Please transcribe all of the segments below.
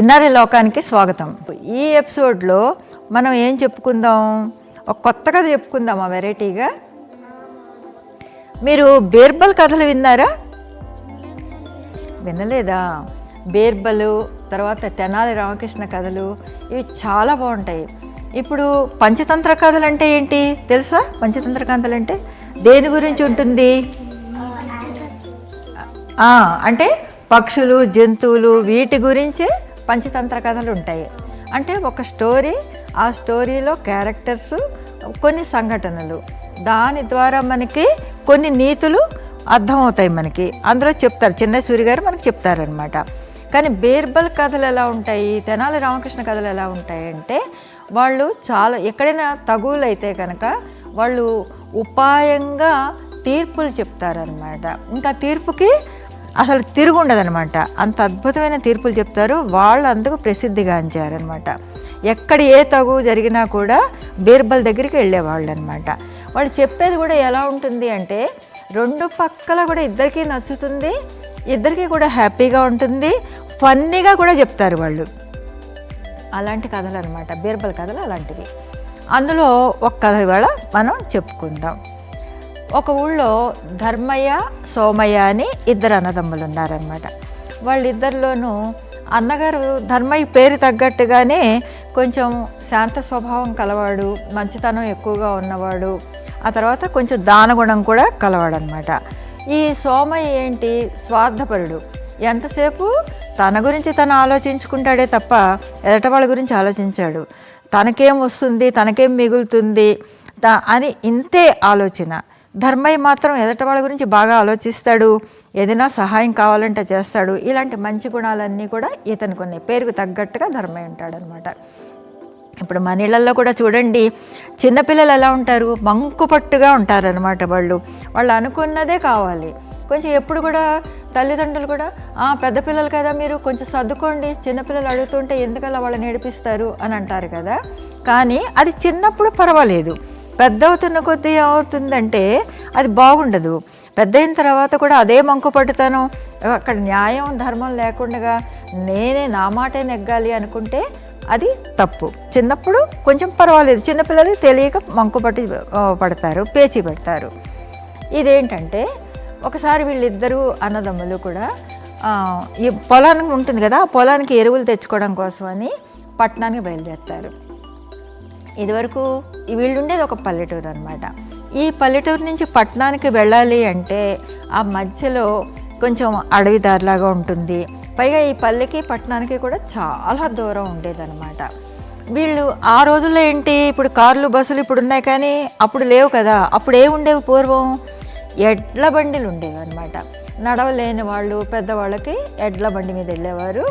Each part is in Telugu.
చిన్నారి లోకానికి స్వాగతం. ఈ ఎపిసోడ్లో మనం ఏం చెప్పుకుందాం? ఒక కొత్త కథ చెప్పుకుందాం ఆ వెరైటీగా? మీరు బీర్బల్ కథలు విన్నారా? వినలేదా? బీర్బలు తర్వాత తెనాలి రామకృష్ణ కథలు ఇవి చాలా బాగుంటాయి. ఇప్పుడు పంచతంత్ర కథలు అంటే ఏంటి తెలుసా? పంచతంత్ర కథలు అంటే దేని గురించి ఉంటుంది? అంటే పక్షులు జంతువులు వీటి గురించి పంచతంత్ర కథలు ఉంటాయి అంటే ఒక స్టోరీ ఆ స్టోరీలో క్యారెక్టర్స్ కొన్ని సంఘటనలు. దాని ద్వారా మనకి కొన్ని నీతులు అర్థమవుతాయి మనకి. అందులో చెప్తారు చిన్న సూర్య గారు మనకి చెప్తారనమాట కానీ బీర్బల్ కథలు ఎలా ఉంటాయి తెనాలి రామకృష్ణ కథలు ఎలా ఉంటాయి అంటే వాళ్ళు చాలా ఎక్కడైనా తగువులు అయితే కనుక వాళ్ళు ఉపాయంగా తీర్పులు చెప్తారనమాట ఇంకా తీర్పుకి అసలు తిరుగుండదనమాట అంత అద్భుతమైన తీర్పులు చెప్తారు. వాళ్ళు అందుకు ప్రసిద్ధిగాంచారనమాట ఎక్కడ ఏ తగు జరిగినా కూడా బీర్బల్ దగ్గరికి వెళ్ళేవాళ్ళు అనమాట వాళ్ళు చెప్పేది కూడా ఎలా ఉంటుంది అంటే రెండు పక్కల కూడా ఇద్దరికీ నచ్చుతుంది ఇద్దరికీ కూడా హ్యాపీగా ఉంటుంది ఫన్నీగా కూడా చెప్తారు వాళ్ళు. అలాంటి కథలు అనమాట బీర్బల్ కథలు అలాంటివి. అందులో ఒక కథ ఇవాళ మనం చెప్పుకుందాం. ఒక ఊళ్ళో ధర్మయ్య సోమయ్య అని ఇద్దరు అన్నదమ్ములు ఉన్నారనమాట వాళ్ళిద్దరిలోనూ అన్నగారు ధర్మయ్య పేరు తగ్గట్టుగానే కొంచెం శాంత స్వభావం కలవాడు మంచితనం ఎక్కువగా ఉన్నవాడు ఆ తర్వాత కొంచెం దానగుణం కూడా కలవాడనమాట ఈ సోమయ్య ఏంటి? స్వార్థపరుడు. ఎంతసేపు? తన గురించి తను ఆలోచించుకుంటాడే తప్ప ఎదట వాళ్ళ గురించి ఆలోచించాడు. తనకేం వస్తుంది? తనకేం మిగులుతుంది? అని ఇంతే ఆలోచన. ధర్మయ్య మాత్రం ఎదట వాళ్ళ గురించి బాగా ఆలోచిస్తాడు ఏదైనా సహాయం కావాలంటే చేస్తాడు. ఇలాంటి మంచి గుణాలన్నీ కూడా ఇతనికి ఉన్నాయి. పేరుకు తగ్గట్టుగా ధర్మయ్య ఉంటాడనమాట. ఇప్పుడు మన ఇళ్ళల్లో కూడా చూడండి చిన్నపిల్లలు ఎలా ఉంటారు? మంకుపట్టుగా ఉంటారనమాట వాళ్ళు. వాళ్ళు అనుకున్నదే కావాలి. కొంచెం ఎప్పుడు కూడా తల్లిదండ్రులు కూడా "ఆ, పెద్ద పిల్లలు కదా మీరు కొంచెం సర్దుకోండి. చిన్నపిల్లలు అడుగుతుంటే ఎందుకలా వాళ్ళని నేర్పిస్తారు అని అంటారు కదా. కానీ అది చిన్నప్పుడు పర్వాలేదు. పెద్ద అవుతున్న కొద్దీ ఏమవుతుందంటే అది బాగుండదు. పెద్ద అయిన తర్వాత కూడా అదే మంకు పట్టుతాను. అక్కడ న్యాయం ధర్మం లేకుండా నేనే నా మాటే నెగ్గాలి అనుకుంటే అది తప్పు. చిన్నప్పుడు కొంచెం పర్వాలేదు. చిన్నపిల్లలకి తెలియక మంకు పట్టి పడతారు పేచి పెడతారు. ఇదేంటంటే ఒకసారి వీళ్ళిద్దరూ అన్నదమ్ములు కూడా ఈ పొలానికి ఉంటుంది కదా ఆ పొలానికి ఎరువులు తెచ్చుకోవడం కోసమని పట్టణానికి బయలుదేరుతారు. ఇదివరకు వీళ్ళుండేది వీళ్ళు ఉండేది ఒక పల్లెటూరు అనమాట ఈ పల్లెటూరు నుంచి పట్టణానికి వెళ్ళాలి అంటే ఆ మధ్యలో కొంచెం అడవి దారిలాగా ఉంటుంది. పైగా ఈ పల్లెకి పట్టణానికి కూడా చాలా దూరం ఉండేదన్నమాట. వీళ్ళు ఆ రోజుల్లో ఏంటి? ఇప్పుడు కార్లు బస్సులు ఇప్పుడు ఉన్నాయి కానీ అప్పుడు లేవు కదా. అప్పుడు ఏ ఉండేవి పూర్వం? ఎడ్ల బండిలు ఉండేవి అనమాట నడవలేని వాళ్ళు పెద్దవాళ్ళకి ఎడ్ల బండి మీద వెళ్ళేవారు.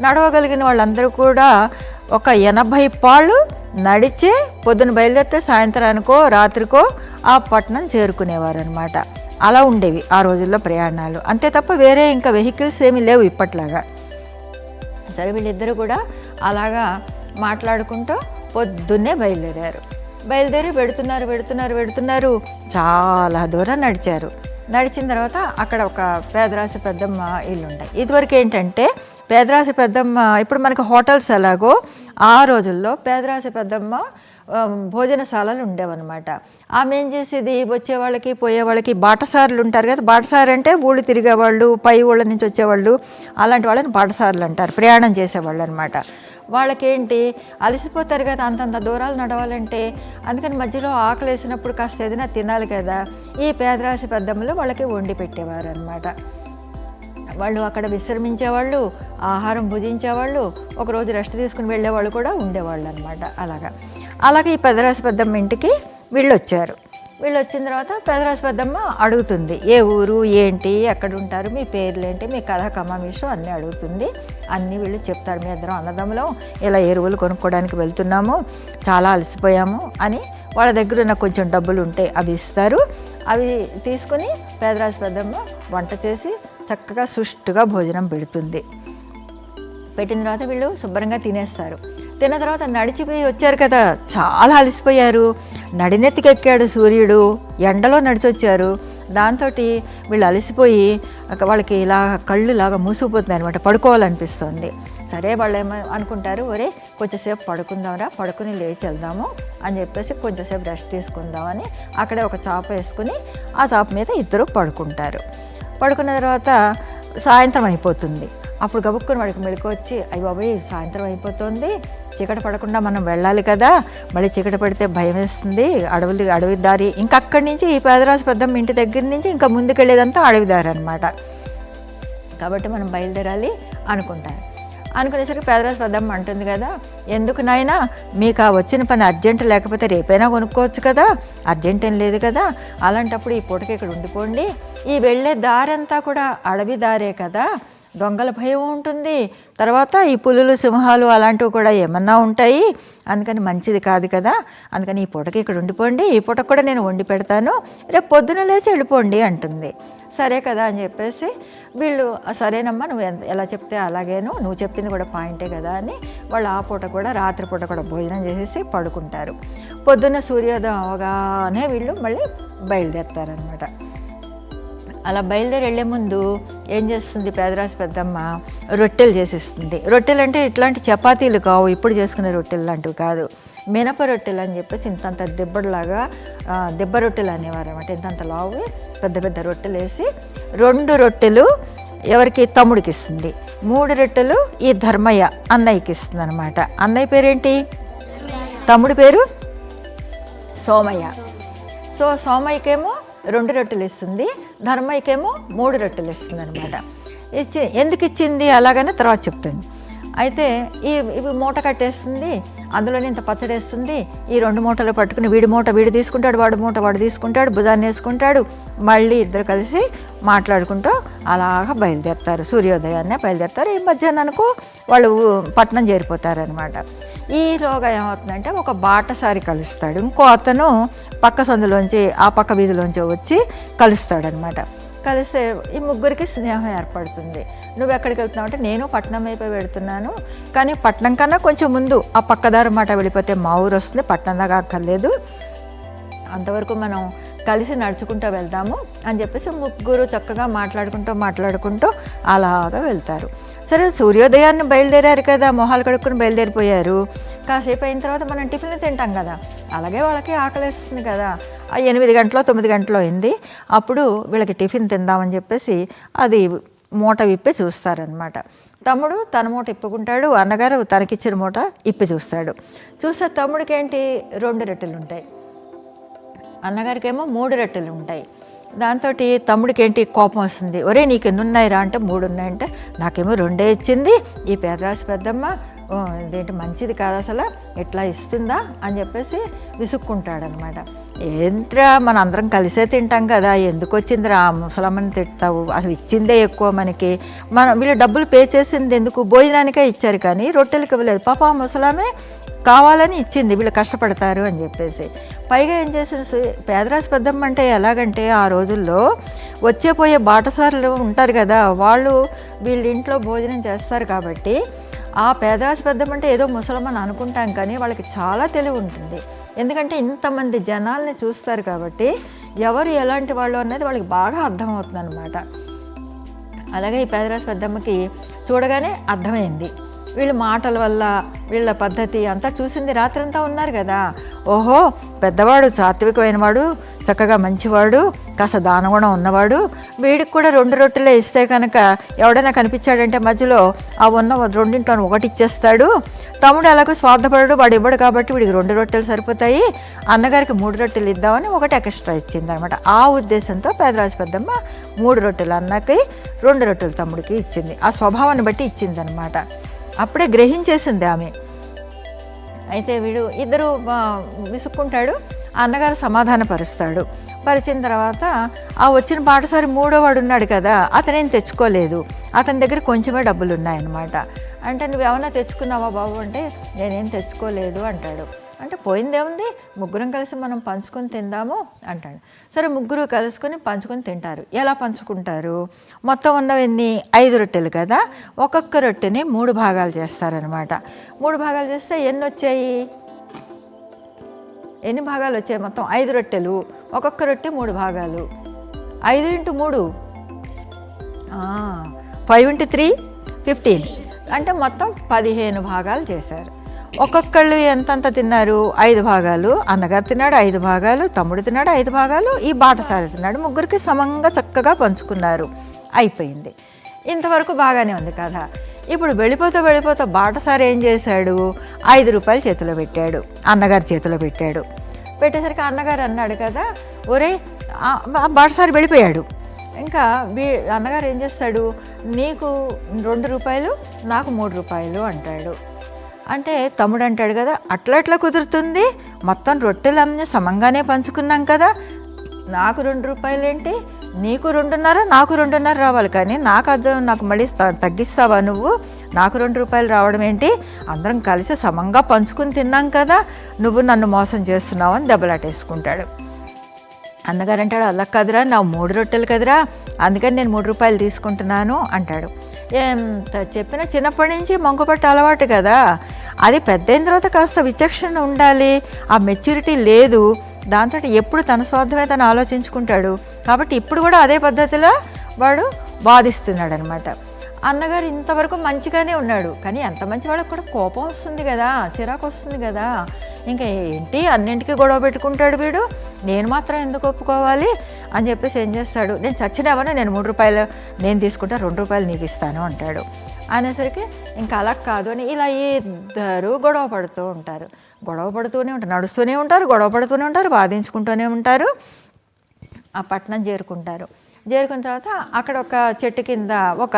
నడవగలిగిన వాళ్ళందరూ కూడా ఒక ఎనభై పాళ్ళు నడిచే పొద్దున బయలుదేరితే సాయంత్రానికో రాత్రికో ఆ పట్టణం చేరుకునేవారనమాట అలా ఉండేవి ఆ రోజుల్లో ప్రయాణాలు. అంతే తప్ప వేరే ఇంకా వెహికల్స్ ఏమీ లేవు ఇప్పట్లాగా. సరే వీళ్ళిద్దరూ కూడా అలాగా మాట్లాడుకుంటూ పొద్దున్నే బయలుదేరారు. బయలుదేరి పెడుతున్నారు పెడుతున్నారు పెడుతున్నారు చాలా దూరం నడిచారు. నడిచిన తర్వాత అక్కడ ఒక పేదరాశి పెద్దమ్మ ఇల్లు ఉంటాయి ఇదివరకు ఏంటంటే పేదరాశి పెద్దమ్మ ఇప్పుడు మనకి హోటల్స్ ఎలాగో ఆ రోజుల్లో పేదరాశి పెద్దమ్మ భోజనశాలలు ఉండేవన్నమాట. ఆమె ఏం చేసేది? వచ్చే వాళ్ళకి పోయే వాళ్ళకి బాటసారులు ఉంటారు కదా బాటసారు అంటే ఊళ్ళు తిరిగేవాళ్ళు పై ఊళ్ళ నుంచి వచ్చేవాళ్ళు అలాంటి వాళ్ళని బాటసారులు అంటారు ప్రయాణం చేసేవాళ్ళు అనమాట వాళ్ళకేంటి? అలసిపోతారు కదా అంతంత దూరాలు నడవాలంటే. అందుకని మధ్యలో ఆకలి వేసినప్పుడు కాస్త ఏదైనా తినాలి కదా ఈ పేదరాశి పెద్దమ్మలు వాళ్ళకి వండి పెట్టేవారు అనమాట వాళ్ళు అక్కడ విశ్రమించేవాళ్ళు ఆహారం భుజించేవాళ్ళు ఒకరోజు రెస్ట్ తీసుకుని వెళ్ళేవాళ్ళు కూడా ఉండేవాళ్ళు అనమాట అలాగా. అలాగే ఈ పెదరాశి పెద్దమ్మ ఇంటికి వీళ్ళు వచ్చారు వీళ్ళు వచ్చిన తర్వాత పెదరాశి పెద్దమ్మ అడుగుతుంది ఏ ఊరు ఏంటి ఎక్కడ ఉంటారు మీ పేర్లు ఏంటి మీ కథ కమామిషం అన్నీ అడుగుతుంది. అన్నీ వీళ్ళు చెప్తారు మీ ఇద్దరం అన్నదమ్ములం ఇలా ఎరువులు కొనుక్కోవడానికి వెళ్తున్నాము చాలా అలసిపోయాము అని వాళ్ళ దగ్గర ఉన్న కొంచెం డబ్బులు ఉంటే అవి ఇస్తారు. అవి తీసుకొని పేదరాశి పెద్దమ్మ వంట చేసి చక్కగా సుష్టుగా భోజనం పెడుతుంది. పెట్టిన తర్వాత వీళ్ళు శుభ్రంగా తినేస్తారు. తిన్న తర్వాత నడిచిపోయి వచ్చారు కదా చాలా అలసిపోయారు. నడినెత్తికెక్కాడు సూర్యుడు ఎండలో నడిచొచ్చారు. దాంతో వీళ్ళు అలసిపోయి వాళ్ళకి ఇలా కళ్ళు లాగా మూసుకుపోతుంది అనమాట పడుకోవాలనిపిస్తుంది. సరే వాళ్ళు ఏమో అనుకుంటారు ఒరే కొంచెంసేపు పడుకుందాంరా పడుకుని లేచి వెళ్దాము అని చెప్పేసి కొంచెంసేపు రెస్ట్ తీసుకుందామని అక్కడే ఒక చాప వేసుకుని ఆ చాప మీద ఇద్దరు పడుకుంటారు. పడుకున్న తర్వాత సాయంత్రం అయిపోతుంది. అప్పుడు గబుక్కుని వాడికి మెలకు వచ్చి అయ్యి బాబాయ్ సాయంత్రం అయిపోతుంది. చీకటి పడకుండా మనం వెళ్ళాలి కదా. మళ్ళీ చీకటి పడితే భయం వేస్తుంది. అడవులు అడవి దారి. ఇంకా అక్కడి నుంచి ఈ పేదరాజు పెద్దమ్మ ఇంటి దగ్గర నుంచి ఇంకా ముందుకెళ్ళేదంతా అడవి దారి అనమాట కాబట్టి మనం బయలుదేరాలి అనుకుంటాను అనుకునేసరికి పేదరాశి పదం అంటుంది కదా ఎందుకు నాయనా? మీకు ఆ వచ్చిన పని అర్జెంట్ లేకపోతే రేపైనా కొనుక్కోవచ్చు కదా అర్జెంట్ ఏం లేదు కదా. అలాంటప్పుడు ఈ పూటకి ఇక్కడ ఉండిపోండి. ఈ వెళ్ళే దారంతా కూడా అడవి దారే కదా. దొంగల భయం ఉంటుంది. తర్వాత ఈ పులులు సింహాలు అలాంటివి కూడా ఏమన్నా ఉంటాయి. అందుకని మంచిది కాదు కదా. అందుకని ఈ పూటకి ఇక్కడ ఉండిపోండి. ఈ పూటకు కూడా నేను వండి పెడతాను. రేపు పొద్దున లేచి వెళ్ళిపోండి అంటుంది. సరే కదా అని చెప్పేసి వీళ్ళు సరేనమ్మా నువ్వు ఎలా చెప్తే అలాగేను నువ్వు చెప్పింది కూడా పాయింటే కదా అని వాళ్ళు ఆ పూట కూడా రాత్రి పూట కూడా భోజనం చేసేసి పడుకుంటారు. పొద్దున్న సూర్యోదయం అవగానే వీళ్ళు మళ్ళీ బయలుదేరుతారనమాట అలా బయలుదేరి వెళ్ళే ముందు ఏం చేస్తుంది పేదరాశి పెద్దమ్మ? రొట్టెలు చేసేస్తుంది. రొట్టెలు అంటే ఇట్లాంటి చపాతీలు కావు ఇప్పుడు చేసుకునే రొట్టెలు లాంటివి కాదు. మినప రొట్టెలు అని చెప్పేసి ఇంతంత దెబ్బలాగా దెబ్బ రొట్టెలు అనేవారు అనమాట ఇంతంత లావు పెద్ద పెద్ద రొట్టెలు వేసి రెండు రొట్టెలు ఎవరికి? తమ్ముడికి ఇస్తుంది మూడు రొట్టెలు ఈ ధర్మయ్య అన్నయ్యకి ఇస్తుంది అనమాట అన్నయ్య పేరేంటి? తమ్ముడి పేరు? సోమయ్య. సో సోమయ్యకేమో రెండు రొట్టెలు ఇస్తుంది ధర్మయ్యకేమో మూడు రొట్టెలు ఇస్తుంది అనమాట ఇచ్చి ఎందుకు ఇచ్చింది అలాగనే తర్వాత చెప్తుంది అయితే ఈ ఇవి మూట కట్టేస్తుంది అందులోనే ఇంత పచ్చడి వేస్తుంది. ఈ రెండు మూటలు పట్టుకుని వీడి మూట వీడు తీసుకుంటాడు వాడు మూట వాడు తీసుకుంటాడు భుజాన్ని వేసుకుంటాడు. మళ్ళీ ఇద్దరు కలిసి మాట్లాడుకుంటూ అలాగా బయలుదేరుతారు. సూర్యోదయాన్నే బయలుదేరుతారు. ఈ మధ్యాహ్నానికి వాళ్ళు పట్నం చేరిపోతారనమాట ఈలోగా ఏమవుతుందంటే ఒక బాటసారి కలుస్తాడు. ఇంకో అతను పక్క సందులోంచి ఆ పక్క వీధిలోంచి వచ్చి కలుస్తాడనమాట కలిసే ఈ ముగ్గురికి స్నేహం ఏర్పడుతుంది. నువ్వు ఎక్కడికి వెళ్తున్నావు అంటే నేను పట్నం వైపు వెళుతున్నాను. కానీ పట్నం కన్నా కొంచెం ముందు ఆ పక్కదారు మాట వెళ్ళిపోతే మా ఊరు వస్తుంది. పట్నం దాకా అక్కర్లేదు. అంతవరకు మనం కలిసి నడుచుకుంటూ వెళ్దాము అని చెప్పేసి ముగ్గురు చక్కగా మాట్లాడుకుంటూ మాట్లాడుకుంటూ అలాగా వెళ్తారు. సరే సూర్యోదయాన్ని బయలుదేరారు కదా మొహాలు కడుక్కుని బయలుదేరిపోయారు. కాసేపు అయిన తర్వాత మనం టిఫిన్ తింటాం కదా. అలాగే వాళ్ళకి ఆకలిస్తుంది కదా. ఆ ఎనిమిది గంటలో తొమ్మిది గంటలో అయింది. అప్పుడు వీళ్ళకి టిఫిన్ తిందామని చెప్పేసి అది మూట విప్పి చూస్తారనమాట తమ్ముడు తన మూట ఇప్పుకుంటాడు అన్నగారు తనకిచ్చిన మూట ఇప్పి చూస్తాడు. చూస్తే తమ్ముడికి ఏంటి రెండు రొట్టెలు ఉంటాయి అన్నగారికేమో మూడు రొట్టెలు ఉంటాయి దాంతో తమ్ముడికి ఏంటి కోపం వస్తుంది? ఒరే నీకు ఎన్ని ఉన్నాయిరా అంటే మూడు ఉన్నాయంటే నాకేమో రెండే ఇచ్చింది. ఈ పేదరాశి పెద్దమ్మ "ఓ, ఇదేంటి మంచిది కాదు అసలు ఇట్లా ఇస్తుందా? అని చెప్పేసి విసుక్కుంటాడనమాట. ఏంట్రా మన అందరం కలిసే తింటాం కదా ఎందుకు వచ్చిందిరా ఆ ముసలమ్మని తిట్టావు అసలు ఇచ్చిందే ఎక్కువ మనకి. మనం వీళ్ళు డబ్బులు పే చేసింది ఎందుకు? భోజనానికే ఇచ్చారు కానీ రొట్టెలకి ఇవ్వలేదు. పాప ముసలామే కావాలని ఇచ్చింది వీళ్ళు కష్టపడతారు అని చెప్పేసి. పైగా ఏం చేసింది పేదరాశి పెద్దమ్మ అంటే ఎలాగంటే ఆ రోజుల్లో వచ్చే పోయే బాటసారులు ఉంటారు కదా వాళ్ళు వీళ్ళ ఇంట్లో భోజనం చేస్తారు కాబట్టి ఆ పేదరాశి పెద్దమ్మ అంటే ఏదో ముసలమ్మని అనుకుంటాం కానీ వాళ్ళకి చాలా తెలివి ఉంటుంది. ఎందుకంటే ఇంతమంది జనాల్ని చూస్తారు కాబట్టి ఎవరు ఎలాంటి వాళ్ళు అనేది వాళ్ళకి బాగా అర్థమవుతుంది అనమాట అలాగే ఈ పేదరాశి పెద్దమ్మకి చూడగానే అర్థమైంది. వీళ్ళ మాటల వల్ల వీళ్ళ పద్ధతి అంతా చూసింది రాత్రంతా ఉన్నారు కదా. ఓహో పెద్దవాడు సాత్వికమైన వాడు చక్కగా మంచివాడు కాస్త దానగుణం ఉన్నవాడు. వీడికి కూడా రెండు రొట్టెలే ఇస్తే కనుక ఎవడైనా కనిపించాడంటే మధ్యలో ఆ ఉన్న రెండింట్లో ఒకటి ఇచ్చేస్తాడు. తమ్ముడు ఎలాగో స్వార్థపడడు వాడు ఇవ్వడు కాబట్టి వీడికి రెండు రొట్టెలు సరిపోతాయి. అన్నగారికి మూడు రొట్టెలు ఇద్దామని ఒకటి ఎక్స్ట్రా ఇచ్చింది అనమాట ఆ ఉద్దేశంతో పేదరాజు పెద్దమ్మ మూడు రొట్టెలు అన్నకి రెండు రొట్టెలు తమ్ముడికి ఇచ్చింది. ఆ స్వభావాన్ని బట్టి ఇచ్చింది అనమాట అప్పుడే గ్రహించేసింది ఆమె. అయితే వీడు ఇద్దరు విసుక్కుంటాడు ఆ అన్నగారు సమాధానపరుస్తాడు. పరిచిన తర్వాత ఆ వచ్చిన పాటసారి మూడోవాడు ఉన్నాడు కదా అతనేం తెచ్చుకోలేదు. అతని దగ్గర కొంచెమే డబ్బులు ఉన్నాయన్నమాట అంటే నువ్వేమన్నా తెచ్చుకున్నావా బాబు? అంటే నేనేం తెచ్చుకోలేదు అంటాడు. అంటే పోయిందేముంది ముగ్గురం కలిసి మనం పంచుకొని తిందాము అంటాడు. సరే ముగ్గురు కలుసుకొని పంచుకొని తింటారు. ఎలా పంచుకుంటారు? మొత్తం ఉన్నవన్నీ ఐదు రొట్టెలు కదా. ఒక్కొక్క రొట్టెని మూడు భాగాలు చేస్తారనమాట మూడు భాగాలు చేస్తే ఎన్ని వచ్చాయి? ఎన్ని భాగాలు వచ్చాయి మొత్తం? ఐదు రొట్టెలు. ఒక్కొక్క రొట్టె మూడు భాగాలు. ఐదు ఇంటూ మూడు? Five into three? ఫిఫ్టీన్. అంటే మొత్తం పదిహేను భాగాలు చేశారు. ఒక్కొక్కళ్ళు ఎంతంత తిన్నారు? ఐదు భాగాలు. అన్నగారు తిన్నాడు ఐదు భాగాలు. తమ్ముడు తిన్నాడు ఐదు భాగాలు. ఈ బాటసారి తిన్నాడు. ముగ్గురికి సమంగా చక్కగా పంచుకున్నారు. అయిపోయింది. ఇంతవరకు బాగానే ఉంది కథ. ఇప్పుడు వెళ్ళిపోతూ వెళ్ళిపోతూ బాటసారి ఏం చేశాడు? ఐదు రూపాయలు చేతిలో పెట్టాడు. అన్నగారు చేతిలో పెట్టాడు. పెట్టేసరికి అన్నగారు అన్నాడు కదా ఒరే బాటసారి వెళ్ళిపోయాడు. ఇంకా వీ అన్నగారు ఏం చేస్తాడు? నీకు రెండు రూపాయలు నాకు మూడు రూపాయలు అంటాడు. అంటే తమ్ముడు అంటాడు కదా అట్లా అట్లా కుదురుతుంది? మొత్తం రొట్టెలు అమ్మి సమంగానే పంచుకున్నాం కదా. నాకు రెండు రూపాయలు ఏంటి నీకు రెండున్నర నాకు రెండున్నర రావాలి కానీ నాకు అర్థం నాకు మళ్ళీ త- తగ్గిస్తావా నువ్వు? నాకు రెండు రూపాయలు రావడం ఏంటి? అందరం కలిసి సమంగా పంచుకుని తిన్నాం కదా. నువ్వు నన్ను మోసం చేస్తున్నావు అని దెబ్బలాటేసుకుంటాడు. అన్నగారు అంటాడు అలా కదరా నా మూడు రొట్టెలు కదరా అందుకని నేను మూడు రూపాయలు తీసుకుంటున్నాను అంటాడు. ఎంత చెప్పినా చిన్నప్పటి నుంచి మంకుపట్టు అలవాటు కదా. అది పెద్ద అయిన తర్వాత కాస్త విచక్షణ ఉండాలి. ఆ మెచ్యూరిటీ లేదు. దాంతో ఎప్పుడు తన స్వార్థమే తను ఆలోచించుకుంటాడు. కాబట్టి ఇప్పుడు కూడా అదే పద్ధతిలో వాడు వాదిస్తున్నాడు అనమాట అన్నగారు ఇంతవరకు మంచిగానే ఉన్నాడు. కానీ ఎంత మంచి వాళ్ళకి కూడా కోపం వస్తుంది కదా చిరాకు వస్తుంది కదా. ఇంకా ఏంటి అన్నింటికి గొడవ పెట్టుకుంటాడు వీడు? నేను మాత్రం ఎందుకు ఒప్పుకోవాలి? అని చెప్పేసి ఏం చేస్తాడు? నేను చచ్చినావని నేను మూడు రూపాయలు నేను తీసుకుంటా రెండు రూపాయలు నీకు ఇస్తాను అంటాడు. అనేసరికి ఇంకా అలా కాదు అని ఇలా ఇద్దరు గొడవ పడుతూ ఉంటారు. గొడవ పడుతూనే ఉంటారు నడుస్తూనే ఉంటారు గొడవ పడుతూనే ఉంటారు వాదించుకుంటూనే ఉంటారు. ఆ పట్టణం చేరుకుంటారు. చేరుకున్న తర్వాత అక్కడ ఒక చెట్టు కింద ఒక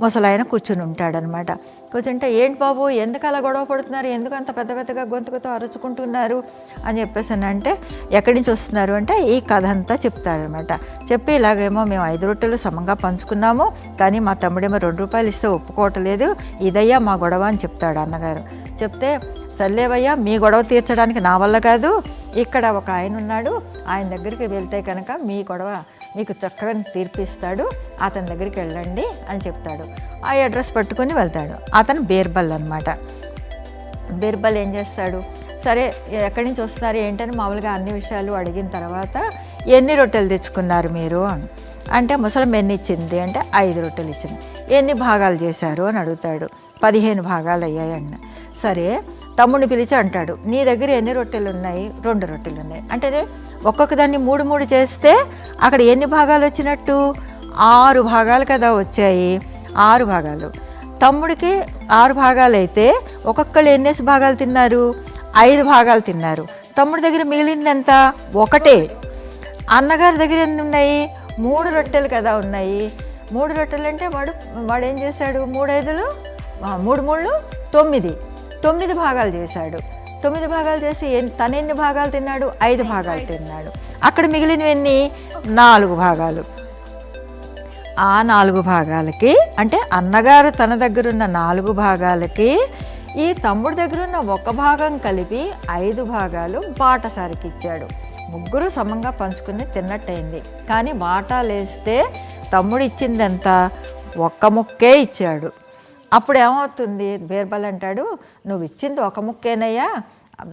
ముసలాయన కూర్చుని ఉంటాడనమాట. కూర్చుంటే ఏంటి బాబు ఎందుకు అలా గొడవ పడుతున్నారు? ఎందుకు అంత పెద్ద పెద్దగా గొంతుకుతో అరుచుకుంటున్నారు? అని చెప్పేసి అంటే ఎక్కడి నుంచి వస్తున్నారు? అంటే ఈ కథ అంతా చెప్తాడనమాట. చెప్పి ఇలాగేమో మేము ఐదు రొట్టెలు సమంగా పంచుకున్నాము కానీ మా తమ్ముడేమో రెండు రూపాయలు ఇస్తే ఒప్పుకోవట్లేదు ఇదయ్యా మా గొడవ అని చెప్తాడు అన్నగారు. చెప్తే సర్లేవయ్యా మీ గొడవ తీర్చడానికి నా వల్ల కాదు ఇక్కడ ఒక ఆయన ఉన్నాడు ఆయన దగ్గరికి వెళ్తే కనుక మీ గొడవ మీకు చక్కగా తీర్పిస్తాడు అతని దగ్గరికి వెళ్ళండి అని చెప్తాడు. ఆ అడ్రస్ పట్టుకొని వెళ్తాడు. అతను బీర్బల్ అనమాట బీర్బల్ ఏం చేస్తాడు? సరే ఎక్కడి నుంచి వస్తున్నారు? ఏంటని మామూలుగా అన్ని విషయాలు అడిగిన తర్వాత ఎన్ని రొట్టెలు తెచ్చుకున్నారు మీరు? అని అంటే ముసలం ఎన్ని ఇచ్చింది? అంటే ఐదు రొట్టెలు ఇచ్చింది. ఎన్ని భాగాలు చేశారు? అని అడుగుతాడు. పదిహేను భాగాలు అయ్యాయన్న. సరే తమ్ముడిని పిలిచి అంటాడు నీ దగ్గర ఎన్ని రొట్టెలు ఉన్నాయి రెండు రొట్టెలు ఉన్నాయి అంటే ఒక్కొక్క దాన్ని మూడు మూడు చేస్తే అక్కడ ఎన్ని భాగాలు వచ్చినట్టు? ఆరు భాగాలు కదా వచ్చాయి. ఆరు భాగాలు. తమ్ముడికి ఆరు భాగాలు అయితే ఒక్కొక్కళ్ళు ఎన్నేసి భాగాలు తిన్నారు? ఐదు భాగాలు తిన్నారు. తమ్ముడి దగ్గర మిగిలింది ఎంత? ఒకటే. అన్నగారి దగ్గర ఎన్ని ఉన్నాయి? మూడు రొట్టెలు కదా ఉన్నాయి. మూడు రొట్టెలు అంటే వాడు వాడు ఏం చేశాడు? మూడు ఐదులు? మూడు మూడు తొమ్మిది. తొమ్మిది భాగాలు చేశాడు. తొమ్మిది భాగాలు చేసి తను ఎన్ని భాగాలు తిన్నాడు? ఐదు భాగాలు తిన్నాడు. అక్కడ మిగిలినవి ఎన్ని నాలుగు భాగాలు. ఆ నాలుగు భాగాలకి అంటే అన్నగారు తన దగ్గర ఉన్న నాలుగు భాగాలకి ఈ తమ్ముడి దగ్గర ఉన్న ఒక భాగం కలిపి ఐదు భాగాలు బాటసారికి ఇచ్చాడు. ముగ్గురు సమంగా పంచుకుని తిన్నట్టయింది. కానీ వాటాలేస్తే తమ్ముడు ఇచ్చింది ఎంత ఒక్క ముక్కే ఇచ్చాడు. అప్పుడు ఏమవుతుంది బీర్బల్ అంటాడు నువ్వు ఇచ్చింది ఒక ముక్కేనయ్యా.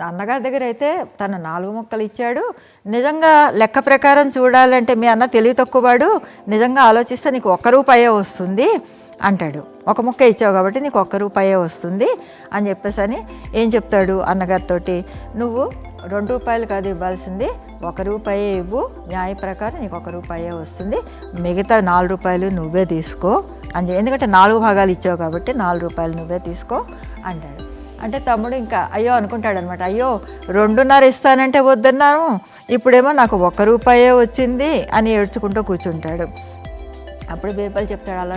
అన్నగారి దగ్గర అయితే తను నాలుగు ముక్కలు ఇచ్చాడు. నిజంగా లెక్క ప్రకారం చూడాలంటే మీ అన్న తెలివి తక్కువవాడు నిజంగా ఆలోచిస్తే నీకు ఒక్క రూపాయే వస్తుంది. అంటాడు. ఒక ముక్క ఇచ్చావు కాబట్టి నీకు ఒక్క రూపాయే వస్తుంది. అని చెప్పేసి అని ఏం చెప్తాడు అన్నగారితోటి? నువ్వు రెండు రూపాయలు కాదు ఇవ్వాల్సింది. ఒక రూపాయే ఇవ్వు. న్యాయ ప్రకారం నీకు ఒక రూపాయే వస్తుంది. మిగతా నాలుగు రూపాయలు నువ్వే తీసుకో. అని ఎందుకంటే నాలుగు భాగాలు ఇచ్చావు కాబట్టి నాలుగు రూపాయలు నువ్వే తీసుకో అంటాడు. అంటే తమ్ముడు ఇంకా అయ్యో అనుకుంటాడు అనమాట అయ్యో రెండున్నర ఇస్తానంటే వద్దన్నాను ఇప్పుడేమో నాకు ఒక్క రూపాయే వచ్చింది అని ఏడ్చుకుంటూ కూర్చుంటాడు. అప్పుడు బీర్బల్ చెప్తాడు అలా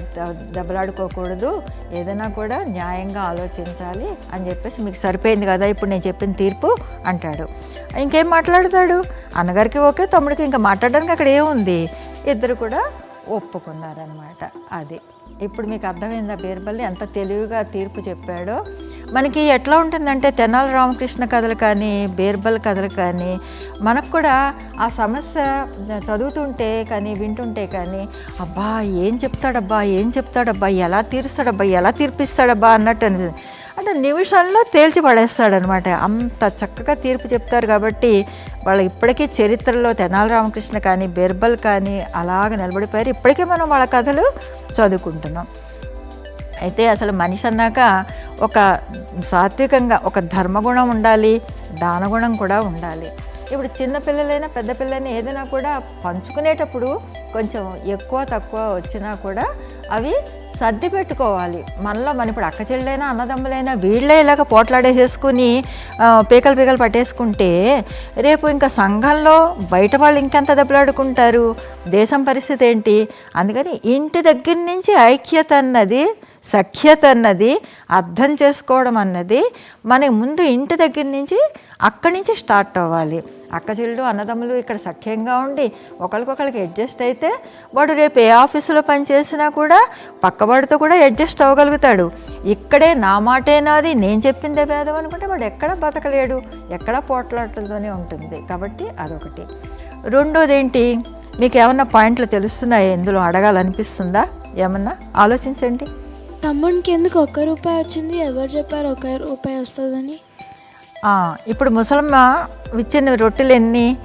దెబ్బలాడుకోకూడదు ఏదైనా కూడా న్యాయంగా ఆలోచించాలి అని చెప్పేసి మీకు సరిపోయింది కదా ఇప్పుడు నేను చెప్పిన తీర్పు అంటాడు. ఇంకేం మాట్లాడతాడు? అన్నగారికి ఓకే తమ్ముడికి ఇంకా మాట్లాడడానికి అక్కడ ఏముంది? ఇద్దరు కూడా ఒప్పుకున్నారనమాట అది. ఇప్పుడు మీకు అర్థమైందా బీర్బల్ని ఎంత తెలివిగా తీర్పు చెప్పాడో. మనకి ఎట్లా ఉంటుందంటే తెనాలి రామకృష్ణ కథలు కానీ బీర్బల్ కథలు కానీ మనకు కూడా ఆ సమస్య చదువుతుంటే కానీ వింటుంటే కానీ అబ్బా ఏం చెప్తాడబ్బా ఏం చెప్తాడబ్బా ఎలా తీరుస్తాడబ్బా ఎలా తీర్పిస్తాడబ్బా అన్నట్టు అనిపిస్తుంది. అంటే నిమిషంలో తేల్చి పడేస్తాడనమాట. అంత చక్కగా తీర్పు చెప్తారు కాబట్టి వాళ్ళు ఇప్పటికీ చరిత్రలో తెనాలి రామకృష్ణ కానీ బీర్బల్ కానీ అలాగ నిలబడిపోయారు. ఇప్పటికే మనం వాళ్ళ కథలు చదువుకుంటున్నాం. అయితే అసలు మనిషి అన్నాక ఒక సాత్వికంగా ఒక ధర్మగుణం ఉండాలి దానగుణం కూడా ఉండాలి. ఇప్పుడు చిన్న పిల్లలైనా పెద్ద పిల్లలైనా ఏదైనా కూడా పంచుకునేటప్పుడు కొంచెం ఎక్కువ తక్కువ వచ్చినా కూడా అవి సర్ది పెట్టుకోవాలి. మనలో మన ఇప్పుడు అక్క చెల్లెలైనా అన్నదమ్ములైనా వీళ్ళే ఇలాగ పోట్లాడేసేసుకుని పీకలు పీకలు పట్టేసుకుంటే రేపు ఇంకా సంఘంలో బయట వాళ్ళు ఇంకెంత దెబ్బలాడుకుంటారు? దేశం పరిస్థితి ఏంటి? అందుకని ఇంటి దగ్గర నుంచి ఐక్యత అన్నది సఖ్యత అన్నది అర్థం చేసుకోవడం అన్నది మన ముందు ఇంటి దగ్గర నుంచి అక్కడి నుంచి స్టార్ట్ అవ్వాలి. అక్క చెల్లుడు అన్నదమ్ములు ఇక్కడ సఖ్యంగా ఉండి ఒకరికొకరికి అడ్జస్ట్ అయితే వాడు రేపు ఏ ఆఫీసులో పనిచేసినా కూడా పక్కవాడితో కూడా అడ్జస్ట్ అవ్వగలుగుతాడు. ఇక్కడే నా మాటే నాది నేను చెప్పిందే భేదం అనుకుంటే వాడు ఎక్కడ బతకలేడు ఎక్కడ పోట్లాటలతోనే ఉంటుంది. కాబట్టి అదొకటి. రెండోది ఏంటి మీకు ఏమన్నా పాయింట్లు తెలుస్తున్నాయా? ఇందులో అడగాలనిపిస్తుందా? ఏమన్నా? ఆలోచించండి. తమ్మునికి ఎందుకు ఒక్క రూపాయి వచ్చింది? ఎవరు చెప్పారు ఒక రూపాయి వస్తుందని? ఇప్పుడు ముసలమ్మ ఇచ్చిన రొట్టెలు ఎన్ని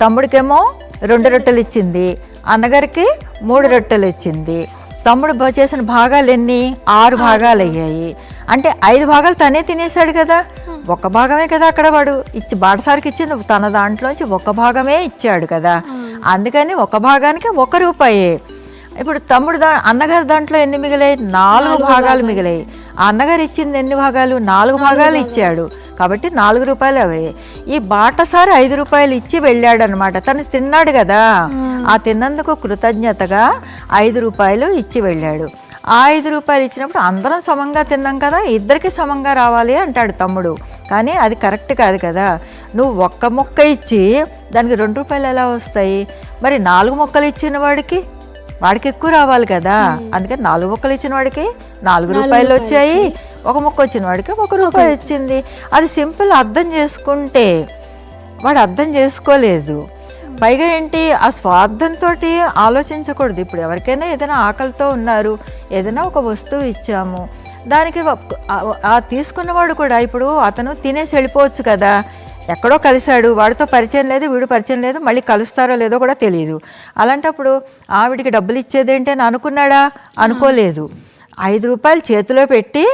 తమ్ముడికేమో రెండు రొట్టెలు ఇచ్చింది అన్నగారికి మూడు రొట్టెలు ఇచ్చింది తమ్ముడు చేసిన భాగాలు ఎన్ని ఆరు. భాగాలు అయ్యాయి అంటే ఐదు భాగాలు తనే తినేశాడు కదా. ఒక భాగమే కదా అక్కడ వాడు. ఇచ్చి బాటసారికి ఇచ్చింది తన దాంట్లోంచి ఒక భాగమే ఇచ్చాడు కదా. అందుకని ఒక భాగానికి ఒక రూపాయే. ఇప్పుడు తమ్ముడు దా అన్నగారి దాంట్లో ఎన్ని మిగిలాయి? నాలుగు భాగాలు మిగిలాయి. అన్నగారు ఇచ్చింది ఎన్ని భాగాలు? నాలుగు భాగాలు. ఇచ్చాడు. కాబట్టి నాలుగు రూపాయలు అవి. ఈ బాటసారి ఐదు రూపాయలు ఇచ్చి వెళ్ళాడు అనమాట తను తిన్నాడు కదా. ఆ తిన్నందుకు కృతజ్ఞతగా ఐదు రూపాయలు ఇచ్చి వెళ్ళాడు. ఆ ఐదు రూపాయలు ఇచ్చినప్పుడు అందరం సమంగా తిన్నాం కదా ఇద్దరికి సమంగా రావాలి అంటాడు తమ్ముడు. కానీ అది కరెక్ట్ కాదు కదా. నువ్వు ఒక్క ముక్క ఇచ్చి దానికి రెండు రూపాయలు ఎలా వస్తాయి? మరి నాలుగు ముక్కలు ఇచ్చిన వాడికి? వాడికి ఎక్కువ రావాలి కదా. అందుకని నాలుగు ముక్కలు ఇచ్చిన వాడికి నాలుగు రూపాయలు వచ్చాయి. ఒక ముక్క వచ్చిన వాడికి ఒక రూపాయి వచ్చింది. అది సింపుల్ అర్థం చేసుకుంటే వాడు అర్థం చేసుకోలేదు. పైగా ఏంటి ఆ స్వార్థంతో ఆలోచించకూడదు. ఇప్పుడు ఎవరికైనా ఏదైనా ఆకలితో ఉన్నారు ఏదైనా ఒక వస్తువు ఇచ్చాము దానికి ఆ తీసుకున్నవాడు కూడా ఇప్పుడు అతను తినేసి వెళ్ళిపోవచ్చు కదా. ఎక్కడో కలిశాడు వాడితో పరిచయం లేదు వీడు పరిచయం లేదు మళ్ళీ కలుస్తారో లేదో కూడా తెలియదు అలాంటప్పుడు ఆవిడికి డబ్బులు ఇచ్చేదేంటి అని అనుకున్నాడా? అనుకోలేదు. ఐదు రూపాయలు చేతిలో పెట్టి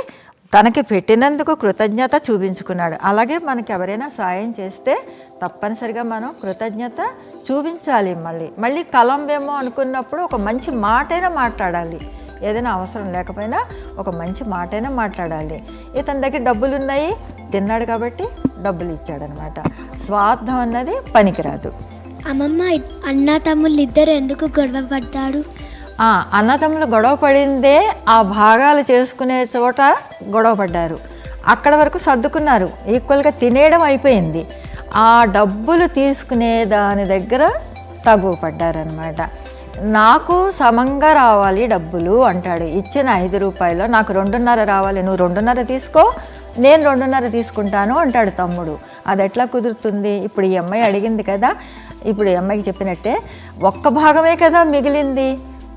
తనకి పెట్టినందుకు కృతజ్ఞత చూపించుకున్నాడు. అలాగే మనకి ఎవరైనా సాయం చేస్తే తప్పనిసరిగా మనం కృతజ్ఞత చూపించాలి మళ్ళీ. మళ్ళీ కలంవేమో అనుకున్నప్పుడు ఒక మంచి మాటైనా మాట్లాడాలి. ఏదైనా అవసరం లేకపోయినా ఒక మంచి మాటైనా మాట్లాడాలి. ఇతని దగ్గర డబ్బులు ఉన్నాయి తిన్నాడు కాబట్టి డబ్బులు ఇచ్చాడనమాట స్వార్థం అన్నది పనికిరాదు. అమ్మమ్మ అన్న తమ్ముళ్ళు ఇద్దరు ఎందుకు గొడవ పడతాడు అన్నదమ్ములు గొడవ పడిందే ఆ భాగాలు చేసుకునే చోట గొడవ పడ్డారు. అక్కడ వరకు సర్దుకున్నారు. ఈక్వల్గా తినేయడం అయిపోయింది. ఆ డబ్బులు తీసుకునే దాని దగ్గర తగువ పడ్డారనమాట నాకు సమంగా రావాలి డబ్బులు అంటాడు. ఇచ్చిన ఐదు రూపాయలు నాకు రెండున్నర రావాలి నువ్వు రెండున్నర తీసుకో నేను రెండున్నర తీసుకుంటాను అంటాడు తమ్ముడు. అది ఎట్లా కుదురుతుంది? ఇప్పుడు ఈ అమ్మాయి అడిగింది కదా ఇప్పుడు ఈ అమ్మాయికి చెప్పినట్టే ఒక్క భాగమే కదా మిగిలింది.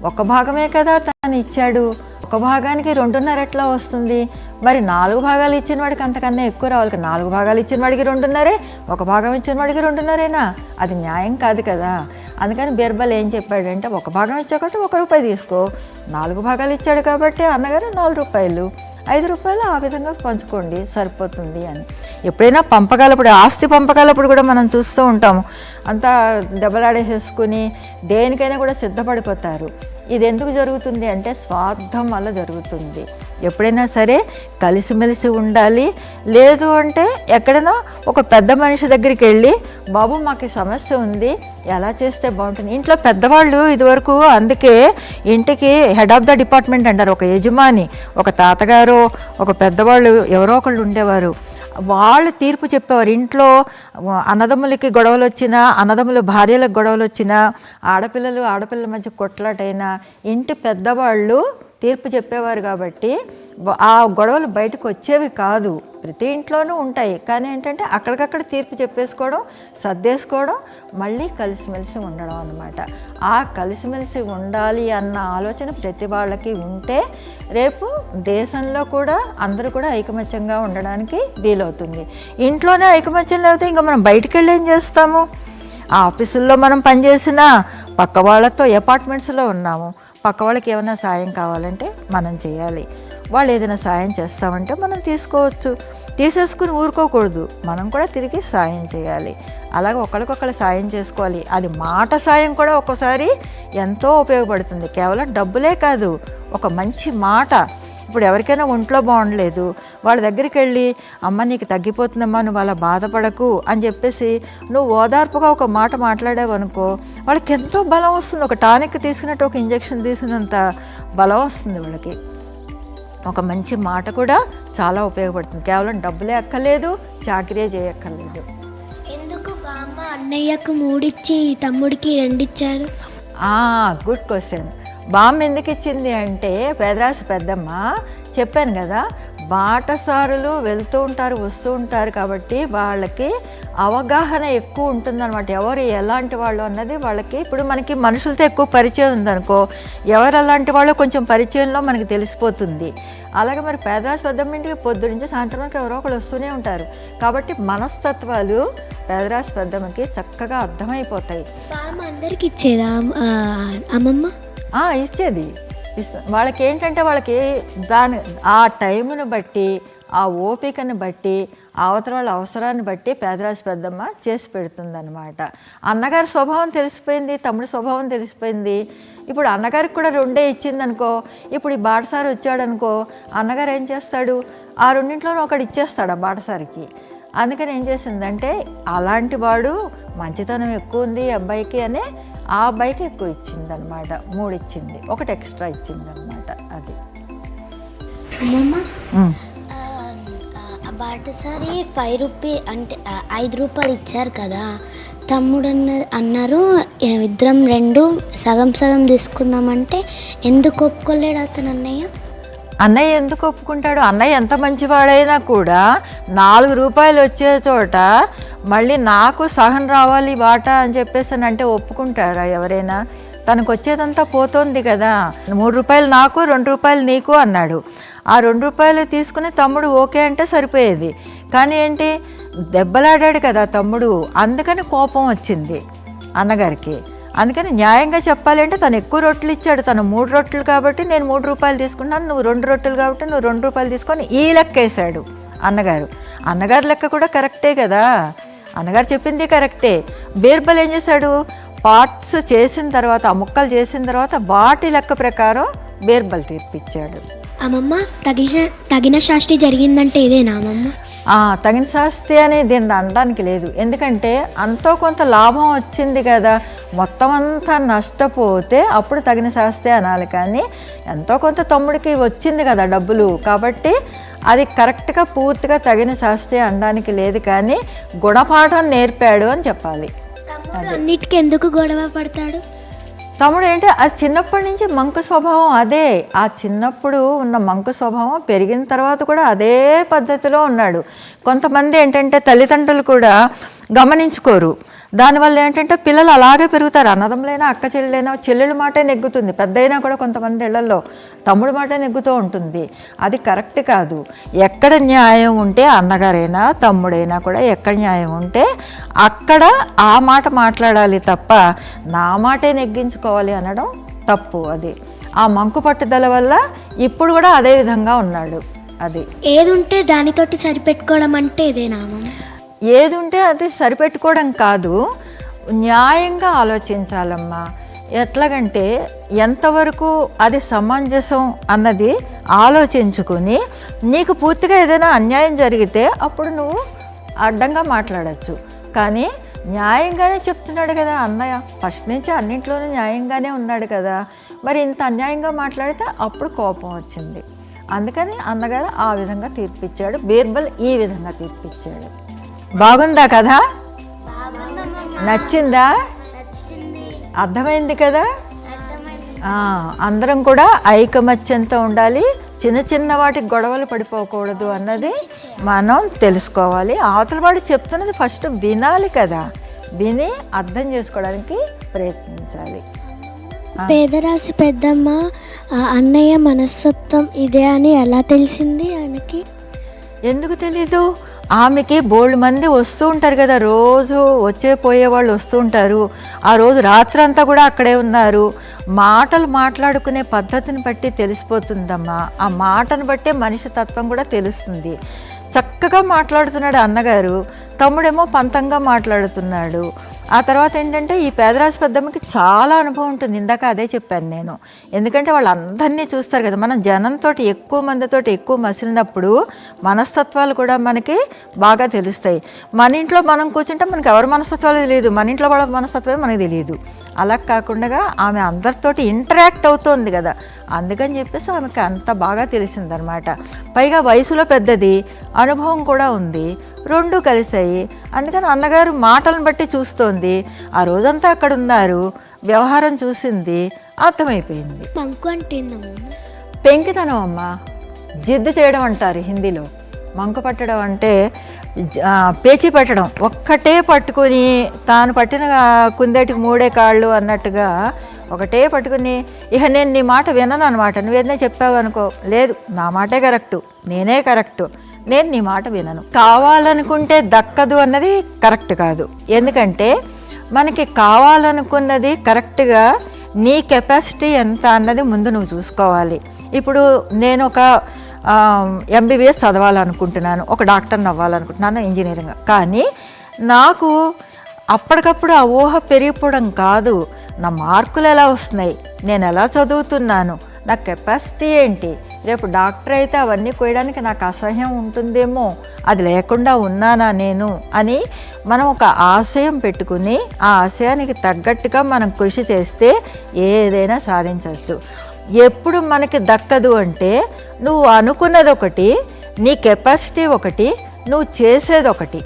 ఒక భాగమే కదా తను ఇచ్చాడు. ఒక భాగానికి రెండున్నర ఎట్లా వస్తుంది? మరి నాలుగు భాగాలు ఇచ్చిన వాడికి అంతకన్నా ఎక్కువ రావాలి నాలుగు భాగాలు ఇచ్చిన వాడికి రెండున్నరే ఒక భాగం ఇచ్చిన వాడికి రెండున్నరేనా? అది న్యాయం కాదు కదా. అందుకని బీర్బల్ ఏం చెప్పాడంటే ఒక భాగం ఇచ్చాకంటే ఒక రూపాయి తీసుకో. నాలుగు భాగాలు ఇచ్చాడు కాబట్టి అన్నగారు నాలుగు రూపాయలు. ఐదు రూపాయలు ఆ విధంగా పంచుకోండి సరిపోతుంది అని. ఎప్పుడైనా పంపగలప్పుడు ఆస్తి పంపగలప్పుడు కూడా మనం చూస్తూ ఉంటాము. అంతా దెబ్బలాడేసేసుకుని దేనికైనా కూడా సిద్ధపడిపోతారు. ఇది ఎందుకు జరుగుతుంది అంటే స్వార్థం వల్ల జరుగుతుంది. ఎప్పుడైనా సరే కలిసిమెలిసి ఉండాలి. లేదు అంటే ఎక్కడైనా ఒక పెద్ద మనిషి దగ్గరికి వెళ్ళి బాబు మాకు సమస్య ఉంది. ఎలా చేస్తే బాగుంటుంది? ఇంట్లో పెద్దవాళ్ళు ఇదివరకు అందుకే ఇంటికి హెడ్ ఆఫ్ ద డిపార్ట్మెంట్ అంటారు. ఒక యజమాని ఒక తాతగారు ఒక పెద్దవాళ్ళు ఎవరో ఒకళ్ళు ఉండేవారు. వాళ్ళు తీర్పు చెప్పేవారు. ఇంట్లో అన్నదమ్ములకి గొడవలు వచ్చినా అన్నదమ్ముల భార్యలకు గొడవలు వచ్చినా ఆడపిల్లలు ఆడపిల్లల మధ్య కొట్లాటైనా ఇంటి పెద్దవాళ్ళు తీర్పు చెప్పేవారు కాబట్టి ఆ గొడవలు బయటకు వచ్చేవి కాదు. ప్రతి ఇంట్లోనూ ఉంటాయి. కానీ ఏంటంటే అక్కడికక్కడ తీర్పు చెప్పేసుకోవడం సర్దేసుకోవడం మళ్ళీ కలిసిమెలిసి ఉండడం అనమాట ఆ కలిసిమెలిసి ఉండాలి అన్న ఆలోచన ప్రతి వాళ్ళకి ఉంటే రేపు దేశంలో కూడా అందరూ కూడా ఐకమత్యంగా ఉండడానికి వీలవుతుంది. ఇంట్లోనే ఐకమత్యం లేకపోతే ఇంకా మనం బయటికి వెళ్ళి ఏం చేస్తాము? ఆ ఆఫీసుల్లో మనం పనిచేసినా పక్క వాళ్ళతో అపార్ట్మెంట్స్లో ఉన్నాము. పక్క వాళ్ళకి ఏమైనా సాయం కావాలంటే మనం చేయాలి. వాళ్ళు ఏదైనా సాయం చేస్తామంటే మనం తీసుకోవచ్చు. తీసేసుకుని ఊరుకోకూడదు. మనం కూడా తిరిగి సాయం చేయాలి. అలాగే ఒకరికొకరు సాయం చేసుకోవాలి. అది మాట సాయం కూడా ఒక్కోసారి ఎంతో ఉపయోగపడుతుంది. కేవలం డబ్బులే కాదు. ఒక మంచి మాట. ఇప్పుడు ఎవరికైనా ఒంట్లో బాగుండలేదు. వాళ్ళ దగ్గరికి వెళ్ళి అమ్మ నీకు తగ్గిపోతుందమ్మా నువ్వు అలా బాధపడకు అని చెప్పేసి నువ్వు ఓదార్పుగా ఒక మాట మాట్లాడావు అనుకో వాళ్ళకి ఎంతో బలం వస్తుంది. ఒక టానిక్ తీసుకున్నట్టు ఒక ఇంజెక్షన్ తీసుకున్నంత బలం వస్తుంది వాళ్ళకి. ఒక మంచి మాట కూడా చాలా ఉపయోగపడుతుంది. కేవలం డబ్బులే అక్కర్లేదు చాకరీ చేయక్కర్లేదు. ఎందుకు బామ్మ అన్నయ్యకు మూడిచ్చి తమ్ముడికి రెండిచ్చారు? Good question. బామ్మ ఎందుకు ఇచ్చింది అంటే పేదరాశి పెద్దమ్మ చెప్పాను కదా బాటసారులు వెళ్తూ ఉంటారు వస్తూ ఉంటారు కాబట్టి వాళ్ళకి అవగాహన ఎక్కువ ఉంటుందన్నమాట. ఎవరు ఎలాంటి వాళ్ళు అన్నది వాళ్ళకి ఇప్పుడు మనకి మనుషులతో ఎక్కువ పరిచయం ఉందనుకో ఎవరు అలాంటి వాళ్ళు కొంచెం పరిచయంలో మనకి తెలిసిపోతుంది. అలాగే మరి పేదరాశి పెద్దమ్మ ఇంటికి పొద్దు నుంచి సాయంత్రంకి ఎవరో ఒకరు వస్తూనే ఉంటారు. కాబట్టి మనస్తత్వాలు పేదరాశి పెద్దమ్మకి చక్కగా అర్థమైపోతాయి. అందరికి ఇచ్చేదా? అమ్మమ్మ? ఇచ్చేది. వాళ్ళకి ఏంటంటే వాళ్ళకి దాని ఆ టైంను బట్టి ఆ ఓపికను బట్టి అవతల వాళ్ళ అవసరాన్ని బట్టి పేదరాశి పెద్దమ్మ చేసి పెడుతుందనమాట అన్నగారి స్వభావం తెలిసిపోయింది తమ్ముడి స్వభావం తెలిసిపోయింది. ఇప్పుడు అన్నగారికి కూడా రెండే ఇచ్చిందనుకో ఇప్పుడు ఈ బాటసారి వచ్చాడనుకో అన్నగారు ఏం చేస్తాడు? ఆ రెండింట్లోనూ ఒకటి ఇచ్చేస్తాడు ఆ బాటసారికి. అందుకని ఏం చేసిందంటే అలాంటి వాడు మంచితనం ఎక్కువ ఉంది అబ్బాయికి అని ఆ అబ్బాయికి ఎక్కువ ఇచ్చింది అనమాట మూడు ఇచ్చింది. ఒకటి ఎక్స్ట్రా ఇచ్చింది అనమాట అది. బాటసారి ఫైవ్ రూపీ అంటే ఐదు రూపాయలు ఇచ్చారు కదా. తమ్ముడు అన్న అన్నారు "ఏ, ఇద్దరం రెండు సగం సగం తీసుకుందామంటే ఎందుకు ఒప్పుకోలేడు అతను అన్నయ్య? అన్నయ్య ఎందుకు ఒప్పుకుంటాడు? అన్నయ్య ఎంత మంచివాడైనా కూడా నాలుగు రూపాయలు వచ్చే చోట మళ్ళీ నాకు సహనం రావాలి వాటా అని చెప్పేసి అని అంటే ఒప్పుకుంటారా ఎవరైనా? తనకు వచ్చేదంతా పోతోంది కదా. మూడు రూపాయలు నాకు రెండు రూపాయలు నీకు అన్నాడు. ఆ రెండు రూపాయలు తీసుకుని తమ్ముడు ఓకే అంటే సరిపోయేది. కానీ ఏంటి? దెబ్బలాడాడు కదా తమ్ముడు. అందుకని కోపం వచ్చింది అన్నగారికి. అందుకని న్యాయంగా చెప్పాలంటే తను ఎక్కువ రొట్టెలు ఇచ్చాడు. తను మూడు రొట్టెలు కాబట్టి నేను మూడు రూపాయలు తీసుకున్నాను నువ్వు రెండు రొట్టెలు కాబట్టి నువ్వు రెండు రూపాయలు తీసుకొని ఈ లెక్క వేసాడు అన్నగారు. అన్నగారి లెక్క కూడా కరెక్టే కదా. అన్నగారు చెప్పింది కరెక్టే. బీర్బల్ ఏం చేశాడు? పార్ట్స్ చేసిన తర్వాత ఆ ముక్కలు చేసిన తర్వాత వాటి లెక్క ప్రకారం బీర్బల్ తీర్పిచ్చాడు. అమ్మమ్మ తగిన తగిన శాస్త్రి జరిగిందంటే ఇదేనా అమ్మమ్మ? తగిన శాస్తి అని దీన్ని అనడానికి లేదు. ఎందుకంటే అంతో కొంత లాభం వచ్చింది కదా. మొత్తం అంతా నష్టపోతే అప్పుడు తగిన శాస్తి అనాలి. కానీ ఎంతో కొంత తమ్ముడికి వచ్చింది కదా డబ్బులు. కాబట్టి అది కరెక్ట్గా పూర్తిగా తగిన శాస్తి అనడానికి లేదు కానీ గుణపాఠం నేర్పాడు అని చెప్పాలి. అన్నిటికీ ఎందుకు గొడవ పడతాడు? తమ్ముడు ఏంటి అది చిన్నప్పటి నుంచి మంకు స్వభావం అదే. ఆ చిన్నప్పుడు ఉన్న మంకు స్వభావం పెరిగిన తర్వాత కూడా అదే పద్ధతిలో ఉన్నాడు. కొంతమంది ఏంటంటే తల్లిదండ్రులు కూడా గమనించుకోరు. దానివల్ల ఏంటంటే పిల్లలు అలాగే పెరుగుతారు. అన్నదమ్ములైనా అక్క చెల్లెలైనా చెల్లెల మాటే నెగ్గుతుంది. పెద్దయినా కూడా కొంతమంది ఇళ్ళలో తమ్ముడు మాటే నెగ్గుతూ ఉంటుంది. అది కరెక్ట్ కాదు. ఎక్కడ న్యాయం ఉంటే అన్నగారైనా తమ్ముడైనా కూడా ఎక్కడ న్యాయం ఉంటే అక్కడ ఆ మాట మాట్లాడాలి తప్ప నా మాటే నెగ్గించుకోవాలి అనడం తప్పు అది. ఆ మంకు పట్టుదల వల్ల ఇప్పుడు కూడా అదే విధంగా ఉన్నాడు అది. ఏదుంటే దానితోటి సరిపెట్టుకోవడం అంటే ఇదేనా ఏది ఉంటే అది సరిపెట్టుకోవడం కాదు. న్యాయంగా ఆలోచించాలమ్మా. ఎట్లాగంటే ఎంతవరకు అది సమంజసం అన్నది ఆలోచించుకుని నీకు పూర్తిగా ఏదైనా అన్యాయం జరిగితే అప్పుడు నువ్వు అడ్డంగా మాట్లాడచ్చు. కానీ న్యాయంగానే చెప్తున్నాడు కదా అన్నయ్య. ఫస్ట్ నుంచి అన్నింటిలోనూ న్యాయంగానే ఉన్నాడు కదా. మరి ఇంత అన్యాయంగా మాట్లాడితే అప్పుడు కోపం వచ్చింది. అందుకని అన్నగారు ఆ విధంగా తీర్పిచ్చాడు. బీర్బల్ ఈ విధంగా తీర్పిచ్చాడు. బాగుందా కదా నచ్చిందా? అర్థమైంది కదా? ఆ, అందరం కూడా ఐకమత్యంతో ఉండాలి. చిన్న చిన్న వాటికి గొడవలు పడిపోకూడదు అన్నది మనం తెలుసుకోవాలి. అవతల వాడు చెప్తున్నది ఫస్ట్ వినాలి కదా. విని అర్థం చేసుకోవడానికి ప్రయత్నించాలి. పేదరాశి పెద్దమ్మ అన్నయ్య మనస్తత్వం ఇదే అని ఎలా తెలిసింది ఆయనకి? ఎందుకు తెలీదు? ఆమెకి బోల్డ్ మంది వస్తూ ఉంటారు కదా రోజు వచ్చే పోయే వాళ్ళు వస్తూ ఉంటారు. ఆ రోజు రాత్రి అంతా కూడా అక్కడే ఉన్నారు. మాటలు మాట్లాడుకునే పద్ధతిని బట్టి తెలిసిపోతుందమ్మా. ఆ మాటను బట్టే మనిషి తత్వం కూడా తెలుస్తుంది. చక్కగా మాట్లాడుతున్నాడు అన్నగారు. తమ్ముడేమో పంతంగా మాట్లాడుతున్నాడు. ఆ తర్వాత ఏంటంటే ఈ పేదరాజు పెద్దమ్మకి చాలా అనుభవం ఉంటుంది. ఇందాక అదే చెప్పాను నేను. ఎందుకంటే వాళ్ళందరినీ చూస్తారు కదా మనం జనంతో ఎక్కువ మందితో ఎక్కువ మసిలినప్పుడు మనస్తత్వాలు కూడా మనకి బాగా తెలుస్తాయి. మన ఇంట్లో మనం కూర్చుంటే మనకి ఎవరి మనస్తత్వాలు తెలియదు. మన ఇంట్లో వాళ్ళ మనస్తత్వమే మనకు తెలియదు. అలా కాకుండా ఆమె అందరితోటి ఇంటరాక్ట్ అవుతోంది కదా. అందుకని చెప్పేసి ఆమెకి అంత బాగా తెలిసిందనమాట. పైగా వయసులో పెద్దది అనుభవం కూడా ఉంది. రెండు కలిసాయి అందుకని అన్నగారు మాటలను బట్టి చూస్తోంది. ఆ రోజంతా అక్కడ ఉన్నారు వ్యవహారం చూసింది. అర్థమైపోయింది. మంకు అంటే పెంకితనం అమ్మ. జిద్దు చేయడం అంటారు హిందీలో. మంకు పట్టడం అంటే పేచీ పెట్టడం. ఒక్కటే పట్టుకొని తాను పట్టిన కుందేటికి మూడే కాళ్ళు అన్నట్టుగా ఒకటే పట్టుకుని ఇక నేను నీ మాట వినను అనమాట నువ్వేదైనా చెప్పావు అనుకో లేదు నా మాటే కరెక్టు. నేనే కరెక్టు. నేను నీ మాట వినను. కావాలనుకుంటే దక్కదు అన్నది కరెక్ట్ కాదు. ఎందుకంటే మనకి కావాలనుకున్నది కరెక్ట్గా నీ కెపాసిటీ ఎంత అన్నది ముందు నువ్వు చూసుకోవాలి. ఇప్పుడు నేను ఒక ఎంబీబీఎస్ చదవాలనుకుంటున్నాను. ఒక డాక్టర్ని అవ్వాలనుకుంటున్నాను ఇంజనీరింగ్. కానీ నాకు అప్పటికప్పుడు ఆ ఊహ పెరిగిపోవడం కాదు. నా మార్కులు ఎలా వస్తున్నాయి? నేను ఎలా చదువుతున్నాను? నా కెపాసిటీ ఏంటి? రేపు డాక్టర్ అయితే అవన్నీ కోయడానికి నాకు అసహ్యం ఉంటుందేమో అది లేకుండా ఉన్నానా నేను అని మనం ఒక ఆశయం పెట్టుకుని ఆ ఆశయానికి తగ్గట్టుగా మనం కృషి చేస్తే ఏదైనా సాధించవచ్చు. ఎప్పుడు మనకి దక్కదు అంటే నువ్వు అనుకున్నది ఒకటి నీ కెపాసిటీ ఒకటి నువ్వు చేసేది ఒకటి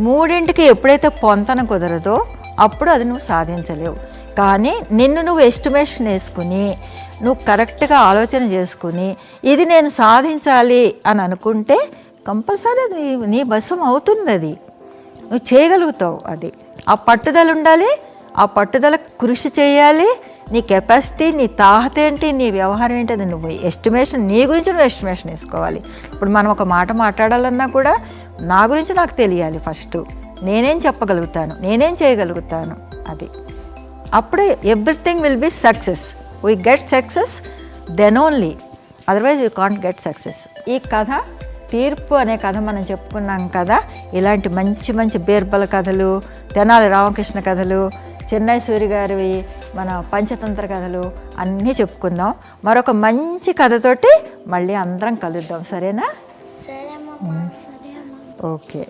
మూడింటికి ఎప్పుడైతే పొంతన కుదరదో అప్పుడు అది నువ్వు సాధించలేవు. కానీ నిన్ను నువ్వు ఎస్టిమేషన్ వేసుకుని నువ్వు కరెక్ట్గా ఆలోచన చేసుకుని ఇది నేను సాధించాలి అని అనుకుంటే కంపల్సరీ అది నీ వశం అవుతుంది అది నువ్వు చేయగలుగుతావు అది. ఆ పట్టుదల ఉండాలి ఆ పట్టుదల కృషి చేయాలి. నీ కెపాసిటీ నీ తాహత ఏంటి నీ వ్యవహారం ఏంటి అది నువ్వు ఎస్టిమేషన్ నీ గురించి నువ్వు ఎస్టిమేషన్ వేసుకోవాలి. ఇప్పుడు మనం ఒక మాట మాట్లాడాలన్నా కూడా నా గురించి నాకు తెలియాలి ఫస్ట్ నేనేం చెప్పగలుగుతాను నేనేం చేయగలుగుతాను అది. అప్పుడే everything will be success we get success then only otherwise we can't get success ఈ కథ తీర్పు అనే కథ మనం చెప్పుకున్నాం కదా. ఇలాంటి మంచి మంచి బీర్బల కథలు తెనాలి రామకృష్ణ కథలు చెన్నై సూరి గారివి మన పంచతంత్ర కథలు అన్నీ చెప్పుకుందాం. మరొక మంచి కథతోటి మళ్ళీ అందరం కలుద్దాం. సరేనా? ఓకే.